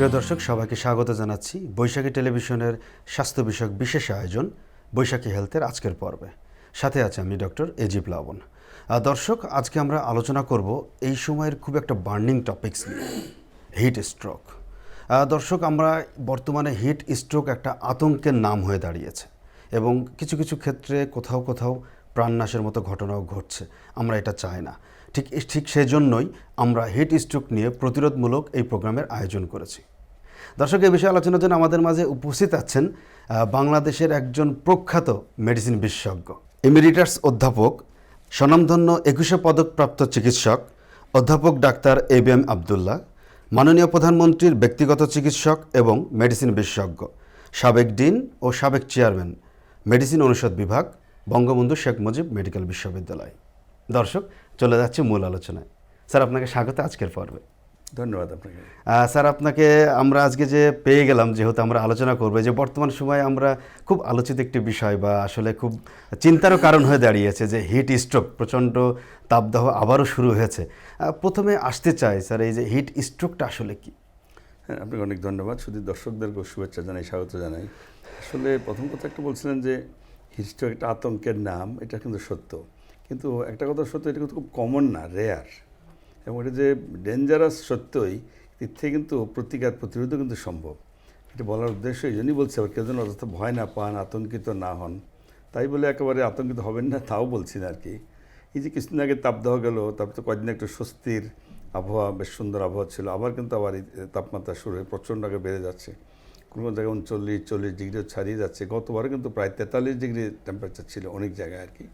প্রিয় দর্শক, সবাইকে স্বাগত জানাচ্ছি বৈশাখী টেলিভিশনের স্বাস্থ্য বিষয়ক বিশেষ আয়োজন, বৈশাখী হেলথের আজকের পর্বে। সাথে আছে আমি ডক্টর এজি প্লাবন দর্শক, আজকে আমরা আলোচনা করব এই সময়ের খুব একটা বার্নিং টপিকস নিয়ে, হিট স্ট্রোক। দর্শক, আমরা বর্তমানে হিট স্ট্রোক একটা আতঙ্কের নাম হয়ে দাঁড়িয়েছে এবং কিছু কিছু ক্ষেত্রে কোথাও কোথাও প্রাণনাশের মতো ঘটনাও ঘটছে। আমরা এটা চাই না। ঠিক ঠিক সেজন্যই আমরা হিট স্ট্রোক নিয়ে প্রতিরোধমূলক এই প্রোগ্রামের আয়োজন করেছি। দর্শক এই বিষয়ে আলোচনার জন্য আমাদের মাঝে উপস্থিত আছেন বাংলাদেশের একজন প্রখ্যাত মেডিসিন বিশেষজ্ঞ ইমিরিটাস অধ্যাপক, স্বনামধন্য একুশে পদকপ্রাপ্ত চিকিৎসক, অধ্যাপক doctor A B M Abdullah, মাননীয় প্রধানমন্ত্রীর ব্যক্তিগত চিকিৎসক এবং মেডিসিন বিশেষজ্ঞ, সাবেক ডিন ও সাবেক চেয়ারম্যান, মেডিসিন অনুষদ বিভাগ, বঙ্গবন্ধু শেখ মুজিব মেডিকেল বিশ্ববিদ্যালয়। দর্শক চলে যাচ্ছে মূল আলোচনায়। স্যার আপনাকে স্বাগত আজকের পর্বে। ধন্যবাদ আপনাকে। স্যার আপনাকে আমরা আজকে যে পেয়ে গেলাম যেহেতু আমরা আলোচনা করব যে বর্তমান সময়ে আমরা খুব আলোচিত একটি বিষয় বা আসলে খুব চিন্তারও কারণ হয়ে দাঁড়িয়েছে যে হিট স্ট্রোক প্রচণ্ড তাপদাহ আবারও শুরু হয়েছে। প্রথমে আসতে চাই স্যার এই যে হিট স্ট্রোকটা আসলে কি? হ্যাঁ আপনাকে অনেক ধন্যবাদ। শুধু দর্শকদেরকে শুভেচ্ছা জানাই স্বাগত জানাই। আসলে প্রথম কথা একটা বলছিলেন যে হিস্ট্রি একটা আতঙ্কের নাম এটা কিন্তু সত্য। কিন্তু একটা কথা সত্য, এটা কিন্তু খুব কমন না রেয়ার এবং এটা যে ডেঞ্জারাস সত্যই, এর থেকে কিন্তু প্রতিকার প্রতিরোধও কিন্তু সম্ভব। এটা বলার উদ্দেশ্য এই জন্যই বলছি, আবার কেউ যেন অযথা ভয় না পান, আতঙ্কিত না হন, তাই বলে একেবারে আতঙ্কিত হবেন না, তাও বলছি না আর কি এই যে কিছুদিন আগে তাপদাহ গেল, তারপর তো কয়েকদিন একটু স্বস্তির আবহাওয়া, বেশ সুন্দর আবহাওয়া ছিল, আবার কিন্তু আবার এই তাপমাত্রা শুরু হয়ে প্রচণ্ড আগে বেড়ে যাচ্ছে। কোনো কোনো জায়গায় উনচল্লিশ, চল্লিশ ডিগ্রিও ছাড়িয়ে যাচ্ছে। গতবারও কিন্তু প্রায় তেতাল্লিশ ডিগ্রি টেম্পারেচার ছিল অনেক জায়গায় আর কি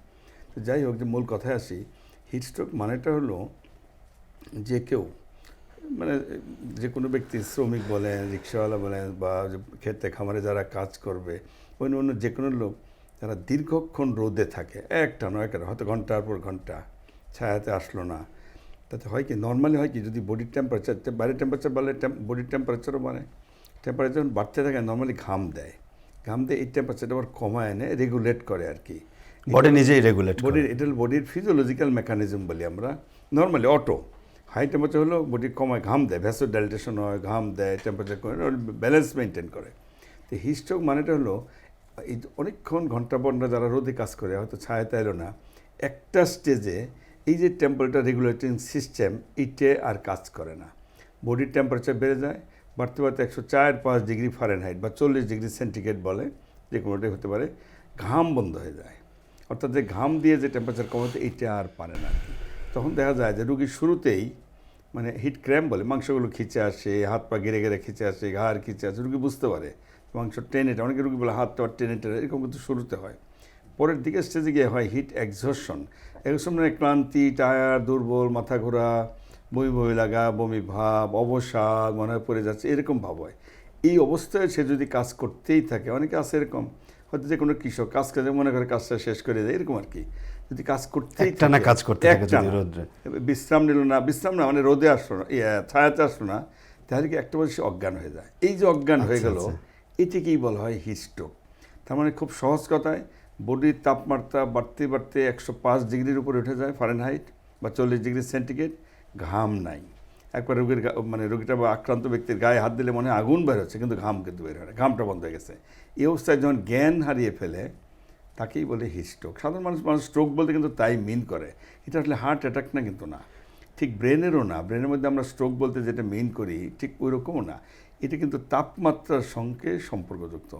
তো যাই হোক, যে মূল কথায় আসি হিটস্ট্রোক মানেটা হলো যে কেউ মানে যে কোনো ব্যক্তি, শ্রমিক বলেন, রিক্সাওয়ালা বলেন, বা যে ক্ষেত্রে খামারে যারা কাজ করবে, অন্য অন্য যে কোনো লোক, যারা দীর্ঘক্ষণ রোদে থাকে, একটা নয় একটা, হয়তো ঘণ্টার পর ঘণ্টা ছায়াতে আসলো না। তাতে হয় কি নর্মালি হয় কি, যদি বডির টেম্পারেচার বাইরের টেম্পারেচার বাড়লে বডির টেম্পারেচারও বাড়ে। টেম্পারেচার যখন বাড়তে থাকে নর্মালি ঘাম দেয়। ঘাম দিয়ে এই টেম্পারেচারটা আবার কমায় এনে রেগুলেট করে আর কি। বডি নিজেই রেগুলেট বডির এটা বডির ফিজিওলজিক্যাল মেকানিজম বলি আমরা। নর্মালি অটো হাই টেম্পারেচার হলো বডি কমায় ঘাম দেয় ভ্যাসো ডাইলেটেশন হয় ঘাম দেয় টেম্পারেচার করে ব্যালেন্স মেনটেন করে। তো হিস্ট্রোক মানেটা হলো এই অনেকক্ষণ ঘণ্টা ঘণ্টা যারা রোদে কাজ করে হয়তো ছায়াতে এলো না একটা স্টেজে এই যে টেম্পারেচার রেগুলেটিং সিস্টেম এইটে আর কাজ করে না। বডির টেম্পারেচার বেড়ে যায় বাড়তে বাড়তে একশো চার পাঁচ ডিগ্রি ফারেনহাইট বা চল্লিশ ডিগ্রি সেন্টিগ্রেড বলে যে কোনোটাই হতে পারে ঘাম বন্ধ হয়ে যায়। অর্থাৎ যে ঘাম দিয়ে যে টেম্পারেচার কমাতে এইটা আর পারে না তখন দেখা যায় যে রুগীর শুরুতেই মানে হিট ক্র্যাম্প বলে, মাংসগুলো খিচে আসে, হাত পা গেড়ে গেড়ে খিচে আসে ঘাড় খিচে আসে, রুগী বুঝতে পারে মাংস টেনে অনেকে রুগী বলে হাত পা টেনে টেনে, এরকম কিন্তু শুরুতে হয়। পরের দিকে স্টেজে গিয়ে হয় হিট এক্সহর্শন এক্সহর্শন মানে ক্লান্তি টায়ার দুর্বল, মাথা ঘোরা, বমি বমি লাগা, বমি ভাব, অবসাদ, মনে হয় পড়ে যাচ্ছে, এরকম ভাব হয়। এই অবস্থায় সে যদি কাজ করতেই থাকে, অনেকে আছে এরকম হয়তো যে কোনো কৃষক কাজ কাজে মনে করে কাজটা শেষ করে দেয় এরকম আর কি। যদি কাজ করতেই একটানা থাকে, কাজ করতে। বিশ্রাম নিল না বিশ্রাম না মানে রোদে আসলো না ইয়ে, ছায়াতে আসলো না তাহলে কি একটা বয়সে অজ্ঞান হয়ে যায়। এই যে অজ্ঞান হয়ে আচ্ছা, গেল আচ্ছা। এটিকেই বলা হয় হিস্ট্রোক তার মানে খুব সহজ কথায় বডির তাপমাত্রা বাড়তে বাড়তে একশো পাঁচ ডিগ্রির উপরে উঠে যায় ফারেনহাইট বা চল্লিশ ডিগ্রি সেন্টিগ্রেড ঘাম নাই। একবার রোগীর মানে রোগীটা বা আক্রান্ত ব্যক্তির গায়ে হাত দিলে মনে আগুন বের হচ্ছে, কিন্তু ঘাম কিন্তু বের হয় না, ঘামটা বন্ধ হয়ে গেছে। এই অবস্থায় যখন জ্ঞান হারিয়ে ফেলে, তাকেই বলে হিস্ট্রোক সাধারণ মানুষ মানুষ স্ট্রোক বলতে কিন্তু তাই মিন করে। এটা আসলে হার্ট অ্যাটাক না কিন্তু না। ঠিক ব্রেনেরও না। ব্রেনের মধ্যে আমরা স্ট্রোক বলতে যেটা মিন করি, ঠিক ওই রকমও না। এটা কিন্তু তাপমাত্রার সঙ্গে সম্পর্কযুক্ত।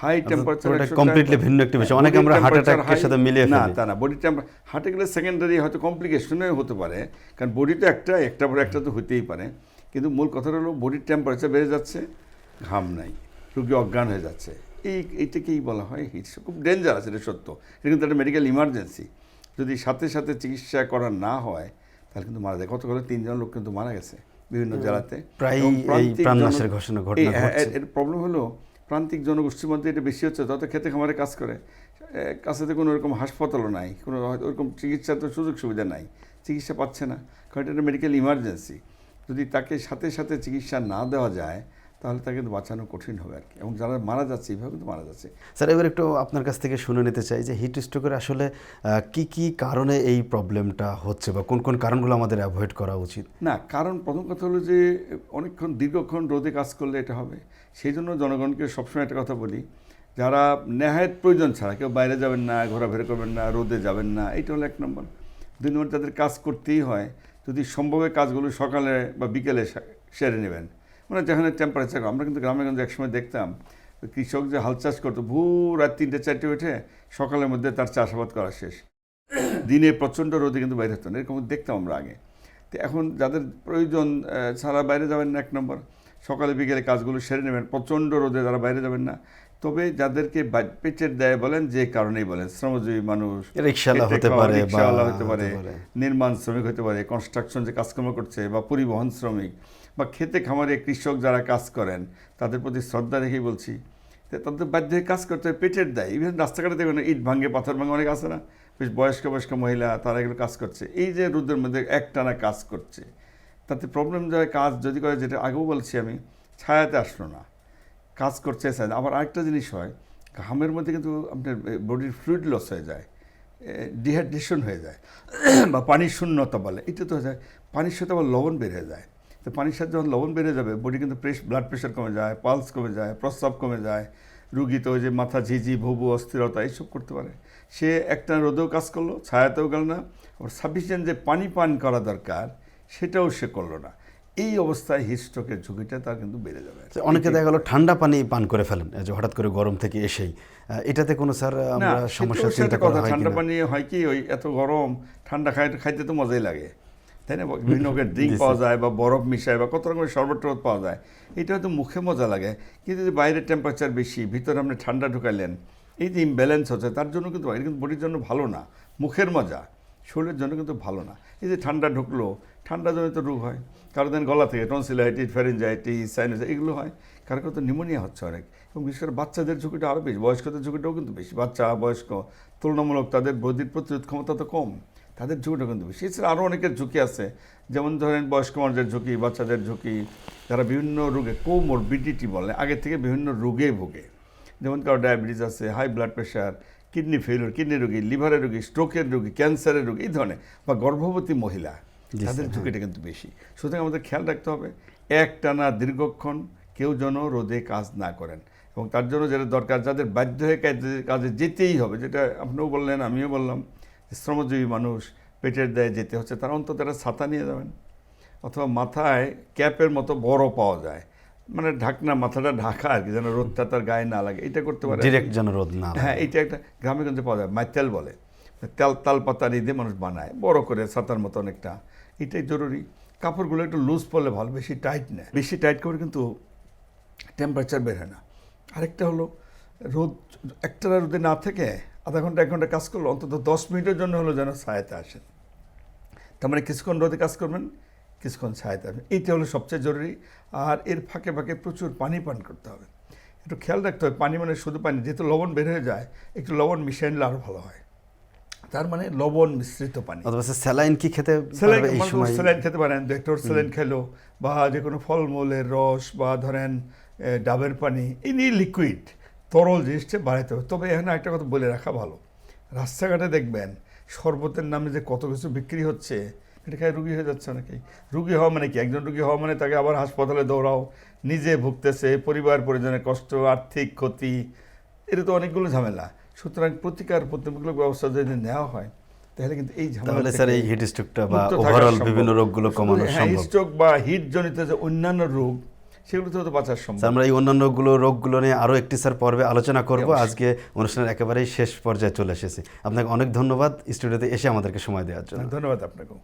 হাই টেম্পারেচার completely ভিন্ন একটি বিষয়। অনেকে আমরা attack এর সাথে মিলিয়ে না ফেলি। তা না বডি টেম্পার হার্টে গেলে সেকেন্ডারি হয়তো কমপ্লিকেশনে হতে পারে কারণ বডি তো একটা একটা পরে একটা তো হতেই পারে। কিন্তু মূল কথাটা হলো বডির টেম্পারেচার বেড়ে যাচ্ছে ঘাম নাই রুগী অজ্ঞান হয়ে যাচ্ছে। এই এইটাকেই বলা হয় হিট খুব ডেঞ্জারাস এটা সত্য। এটা কিন্তু একটা মেডিকেল ইমার্জেন্সি যদি সাথে সাথে চিকিৎসা করা না হয় তাহলে কিন্তু মারা যায়। গতকালে তিনজন লোক কিন্তু মারা গেছে। বিভিন্ন জেলাতে। প্রায় প্রাণনাশের ঘটনা ঘটছে। এর প্রবলেম হলো প্রান্তিক জনগোষ্ঠীর মধ্যে এটা বেশি হচ্ছে তত খেতে খামারে কাজ করে কাছে তো কোনো ওরকম হাসপাতালও নাই, কোনো ওরকম চিকিৎসার তো সুযোগ সুবিধা নাই, চিকিৎসা পাচ্ছে না। কারণ এটা মেডিকেল ইমার্জেন্সি যদি তাকে সাথে সাথে চিকিৎসা না দেওয়া যায় তাহলে তাকে কিন্তু বাঁচানো কঠিন হবে আর কি। এবং যারা মারা যাচ্ছে এইভাবে কিন্তু মারা যাচ্ছে। স্যার এবার একটু আপনার কাছ থেকে শুনে নিতে চাই যে হিট স্ট্রোকের আসলে কি কি কারণে এই প্রবলেমটা হচ্ছে বা কোন কোন কারণগুলো আমাদের অ্যাভয়েড করা উচিত? না কারণ প্রথম কথা হলো যে অনেকক্ষণ দীর্ঘক্ষণ রোদে কাজ করলে এটা হবে। সেই জন্য জনগণকে সবসময় একটা কথা বলি যারা নেহায়ত প্রয়োজন ছাড়া কেউ বাইরে যাবেন না ঘোরাফেরা করবেন না রোদে যাবেন না এটা হলো এক নম্বর। দুই নম্বর যাদের কাজ করতেই হয় যদি সম্ভবে কাজগুলো সকালে বা বিকেলে সেরে নেবেন। মানে যেখানে টেম্পারেচার আমরা কিন্তু গ্রামে গঞ্জে একসময় দেখতাম কৃষক যে হাল চাষ করতো ভূ রাত তিনটে চারটে উঠে সকালের মধ্যে তার চাষাবাদ করা শেষ। দিনে প্রচণ্ড রোদে কিন্তু বাইরে হতো না এরকম দেখতাম আমরা আগে। তো এখন যাদের প্রয়োজন ছাড়া বাইরে যাবেন না এক নম্বর। সকালে বিকেলে কাজগুলো সেরে নেবেন প্রচণ্ড রোদে যারা বাইরে যাবেন না। তবে যাদেরকে পেটের দেয় বলেন যে কারণেই বলেন শ্রমজীবী মানুষ রিক্সাওয়ালা হতে পারে রিক্সাওয়ালা হতে পারে হতে পারে। নির্মাণ শ্রমিক হতে পারে কনস্ট্রাকশন যে কাজকর্ম করছে বা পরিবহন শ্রমিক বা খেতে খামারে কৃষক যারা কাজ করেন, তাদের প্রতি শ্রদ্ধা রেখেই বলছি তাদের বাধ্য কাজ করতে হয়, পেটের দেয়। ইভেন রাস্তাঘাটে দেখবেন ইট ভাঙে, পাথর ভাঙে অনেক আছে না? বেশ বয়স্ক বয়স্ক মহিলা, তারা এগুলো কাজ করছে। এই যে রোদের মধ্যে একটানা কাজ করছে, তাতে প্রবলেম যায় কাজ যদি করে, যেটা আগেও বলছি আমি, ছায়াতে আসলো না। কাজ করছে আবার আরেকটা জিনিস হয়, ঘামের মধ্যে কিন্তু আপনার বডির ফ্লুইড লস হয়ে যায় ডিহাইড্রেশন হয়ে যায়, বা পানির শূন্যতা বলে। এটা তো হয়ে যায়, পানির সাথে আবার লবণ হয়ে যায়। তো পানির সাথে যখন লবণ বেড়ে যাবে বডি কিন্তু প্রেস ব্লাড প্রেশার কমে যায় পালস কমে যায় প্রস্রাব কমে যায় রুগী তো ওই যে মাথা ঝিঝি ভুবু অস্থিরতা এইসব করতে পারে। সে একটা রোদেও কাজ করল ছায়াতেও গেল না আবার সাফিসিয়েন্ট যে পানি পান করা দরকার সেটাও সে করল না। এই অবস্থায় হিস্ট্রোকের ঝুঁকিটা তার কিন্তু বেড়ে যাবে। অনেকে দেখা গেলো ঠান্ডা পানি পান করে ফেলেন যে হঠাৎ করে গরম থেকে এসেই। এটাতে কোনো স্যার আমরা সমস্যা চিন্তা করা হয় ঠান্ডা পানি হয় কি ওই এত গরম ঠান্ডা খাইতে তো মজাই লাগে। তাই না? বিভিন্ন রকমের ড্রিঙ্ক পাওয়া যায় বা বরফ মিশায় বা কত রকমের শরবত টরবত পাওয়া যায় এটা হয়তো মুখে মজা লাগে। কিন্তু যদি বাইরের টেম্পারেচার বেশি ভিতরে আপনি ঠান্ডা ঢুকাইলেন এই যে ইমব্যালেন্স হচ্ছে তার জন্য কিন্তু এটা কিন্তু বডির জন্য ভালো না মুখের মজা শরীরের জন্য কিন্তু ভালো না। এই যে ঠান্ডা ঢুকলো ঠান্ডা জনিত রোগ হয়। কারও দেন গলা থেকে টনসিলাইটিস ফ্যারেঞ্জাইটিস সাইনাস এগুলো হয়। কারও কারও তো নিমোনিয়া হচ্ছে অনেক। এবং বিশেষ করে বাচ্চাদের ঝুঁকিটা আরও বেশি বয়স্কদের ঝুঁকিটাও কিন্তু বেশি। বাচ্চা বয়স্ক তুলনামূলক তাদের বডির প্রতিরোধ ক্ষমতা তো কম। তাদের ঝুঁকিটা কিন্তু বেশি। এছাড়া আরও অনেকের ঝুঁকি আছে। যেমন ধরেন বয়স্ক মানুষদের ঝুঁকি বাচ্চাদের ঝুঁকি তারা বিভিন্ন রোগে কোমরবিডিটি বলে আগে থেকে বিভিন্ন রোগে ভোগে। যেমন কারও ডায়াবেটিস আছে high blood pressure kidney failure kidney রোগী লিভারের রোগী স্ট্রোকের রোগী ক্যান্সারের রোগী এই ধরনের বা গর্ভবতী মহিলা তাদের ঝুঁকিটা কিন্তু বেশি। সুতরাং আমাদের খেয়াল রাখতে হবে একটানা দীর্ঘক্ষণ কেউ যেন রোদে কাজ না করেন। এবং তার জন্য যেটা দরকার যাদের বাধ্য হয়ে কাজে- যেতেই হবে যেটা আপনিও বললেন আমিও বললাম শ্রমজীবী মানুষ পেটের দায়ে যেতে হচ্ছে তারা অন্তত একটা ছাতা নিয়ে যাবেন। অথবা মাথায় ক্যাপের মতো বড় পাওয়া যায়। মানে ঢাকনা মাথাটা ঢাকা আর কি যেন রোদটা তার গায়ে না লাগে। এটা করতে পারে। ডিরেক্ট যেন রোদ না হ্যাঁ এটা একটা গ্রামে গঞ্জে পাওয়া যায়। মাইতেল বলে। তেল তাল পাতা দিয়ে মানুষ বানায়। বড় করে ছাতার মতো অনেকটা। এটাই জরুরি। কাপড়গুলো একটু লুজ পড়লে ভালো বেশি টাইট না বেশি টাইট করে কিন্তু টেম্পারেচার বের হয় না। আরেকটা হলো রোদ একটা রোদে না থেকে আধা ঘণ্টা এক ঘণ্টা কাজ করল অন্তত দশ মিনিটের জন্য হলো যেন ছায়াতে আসেন তার মানে কিছুক্ষণ রোদে কাজ করবেন কিছুক্ষণ ছায়াতে আসবেন। এইটা হলো সবচেয়ে জরুরি। আর এর ফাঁকে ফাঁকে প্রচুর পানি পান করতে হবে। একটু খেয়াল রাখতে হবে পানি মানে শুধু পানি যেহেতু লবণ বের হয়ে যায় একটু লবণ মিশিয়ে নিলে আরও ভালো হয়। তার মানে লবণ মিশ্রিত পানি। অথবা স্যালাইন কি খেতে স্যালাইন সময়? স্যালাইন খেতে পারেন দু একটা স্যালাইন খেলো বা যে কোনো ফলমূলের রস বা ধরেন ডাবের পানি এই লিকুইড তরল জিনিসটা বাড়াইতে হবে। তবে এখানে একটা কথা বলে রাখা ভালো। রাস্তাঘাটে দেখবেন শরবতের নামে যে কত কিছু বিক্রি হচ্ছে এটা খায় রুগী হয়ে যাচ্ছে অনেকেই। রুগী হওয়া মানে কি? একজন রুগী হওয়া মানে তাকে আবার হাসপাতালে দৌড়াও নিজে ভুগতেছে পরিবার পরিজনের কষ্ট আর্থিক ক্ষতি। এটা তো অনেকগুলো ঝামেলা। সুতরাং প্রতিকার প্রতিমূলক ব্যবস্থা যদি নেওয়া হয় তাহলে কিন্তু এই ঝামেলা স্যার এই হিট স্ট্রোকটা বা ওভারঅল বিভিন্ন রোগগুলো কমানো হ্যাঁ সম্ভব। স্ট্রোক বা হিট জনিত যে অন্যান্য রোগ সেগুলো থেকে তো বাঁচার সম্ভব। আমরা এই অন্যান্যগুলো রোগগুলো নিয়ে আরও একটি স্যার পর্বে আলোচনা করব। আজকে অনুষ্ঠানের একেবারেই শেষ পর্যায়ে চলে এসেছি। আপনাকে অনেক ধন্যবাদ স্টুডিওতে এসে আমাদেরকে সময় দেওয়ার জন্য। ধন্যবাদ আপনাকেও।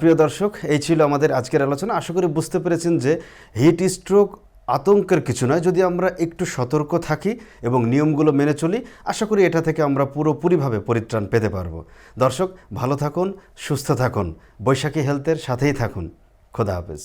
প্রিয় দর্শক এই ছিল আমাদের আজকের আলোচনা। আশা করি বুঝতে পেরেছেন যে হিট স্ট্রোক আতঙ্কের কিছু নয়। যদি আমরা একটু সতর্ক থাকি এবং নিয়মগুলো মেনে চলি আশা করি এটা থেকে আমরা পুরোপুরিভাবে পরিত্রাণ পেতে পারব। দর্শক ভালো থাকুন সুস্থ থাকুন। বৈশাখী হেলথের সাথেই থাকুন। খোদা হাফেজ।